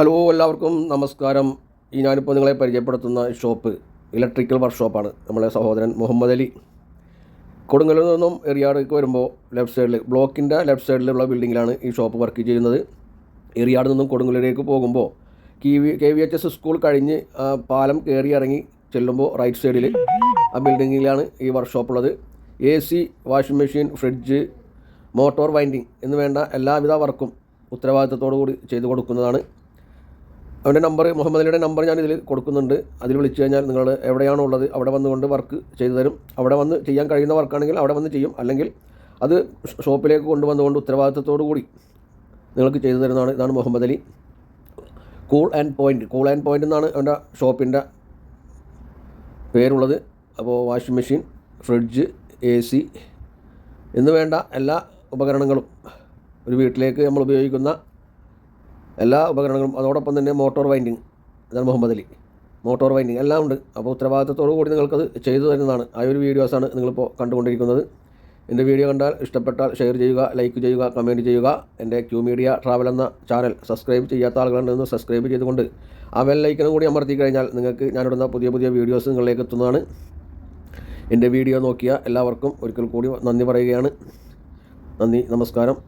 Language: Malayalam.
ഹലോ എല്ലാവർക്കും നമസ്കാരം. ഈ ഞാനിപ്പോൾ നിങ്ങളെ പരിചയപ്പെടുത്തുന്ന ഷോപ്പ് ഇലക്ട്രിക്കൽ വർക്ക്ഷോപ്പാണ്. നമ്മളെ സഹോദരൻ മുഹമ്മദ് അലി. കൊടുങ്ങലിൽ നിന്നും എറിയാടേക്ക് വരുമ്പോൾ ലെഫ്റ്റ് സൈഡിൽ ബ്ലോക്കിന്റെ ലെഫ്റ്റ് സൈഡിലുള്ള ബിൽഡിങ്ങിലാണ് ഈ ഷോപ്പ് വർക്ക് ചെയ്യുന്നത്. എറിയാട് നിന്നും കൊടുങ്ങലിലേക്ക് പോകുമ്പോൾ K V K V H S school കഴിഞ്ഞ് പാലം കയറി ഇറങ്ങി ചെല്ലുമ്പോൾ റൈറ്റ് സൈഡിൽ ആ ബിൽഡിങ്ങിലാണ് ഈ വർക്ക്ഷോപ്പ് ഉള്ളത്. A C washing machine fridge motor winding എന്ന് വേണ്ട എല്ലാവിധ വർക്കും ഉത്തരവാദിത്തത്തോടു കൂടി ചെയ്തു കൊടുക്കുന്നതാണ്. അവന്റെ നമ്പർ മുഹമ്മദ് അലിയുടെ നമ്പർ ഞാൻ ഇതിൽ കൊടുക്കുന്നുണ്ട്. അതിൽ വിളിച്ചു കഴിഞ്ഞാൽ നിങ്ങൾ എവിടെയാണോ ഉള്ളത് അവിടെ വന്നുകൊണ്ട് വർക്ക് ചെയ്തു തരും. അവിടെ വന്ന് ചെയ്യാൻ കഴിയുന്ന വർക്കാണെങ്കിൽ അവിടെ വന്ന് ചെയ്യും. അല്ലെങ്കിൽ അത് ഷോപ്പിലേക്ക് കൊണ്ടുവന്നുകൊണ്ട് ഉത്തരവാദിത്തത്തോടു കൂടി നിങ്ങൾക്ക് ചെയ്തു തരുന്നതാണ് ഇതാണ് Muhammad Ali. Cool and point cool and point എന്നാണ് അവന്റെ ഷോപ്പിന്റെ പേരുള്ളത്. അപ്പോൾ washing machine fridge A C എന്ന് വേണ്ട എല്ലാ ഉപകരണങ്ങളും ഒരു വീട്ടിലേക്ക് നമ്മൾ ഉപയോഗിക്കുന്ന എല്ലാ ഉപകരണങ്ങളും അതോടൊപ്പം തന്നെ മോട്ടോർ വൈൻഡിങ് അതാണ് മുഹമ്മദ് അലി. മോട്ടോർ വൈൻഡിങ് എല്ലാം ഉണ്ട്. അപ്പോൾ ഉത്തരവാദിത്തത്തോടു കൂടി നിങ്ങൾക്കത് ചെയ്തു തരുന്നതാണ്. ആ ഒരു വീഡിയോസാണ് നിങ്ങളിപ്പോൾ കണ്ടുകൊണ്ടിരിക്കുന്നത്. എന്റെ വീഡിയോ കണ്ടാൽ ഇഷ്ടപ്പെട്ടാൽ ഷെയർ ചെയ്യുക ലൈക്ക് ചെയ്യുക കമന്റ് ചെയ്യുക. എന്റെ ക്യൂ മീഡിയ ട്രാവൽ എന്ന ചാനൽ സബ്സ്ക്രൈബ് ചെയ്യാത്ത ആളുകളുണ്ടെന്ന് സബ്സ്ക്രൈബ് ചെയ്തുകൊണ്ട് ആ ബെൽ ലൈക്കനും കൂടി അമർത്തി കഴിഞ്ഞാൽ നിങ്ങൾക്ക് ഞാനിടുന്ന പുതിയ പുതിയ വീഡിയോസ് നിങ്ങളിലേക്ക് എത്തുന്നതാണ്. എന്റെ വീഡിയോ നോക്കിയ എല്ലാവർക്കും ഒരിക്കൽ കൂടി നന്ദി പറയുകയാണ്. നന്ദി നമസ്കാരം.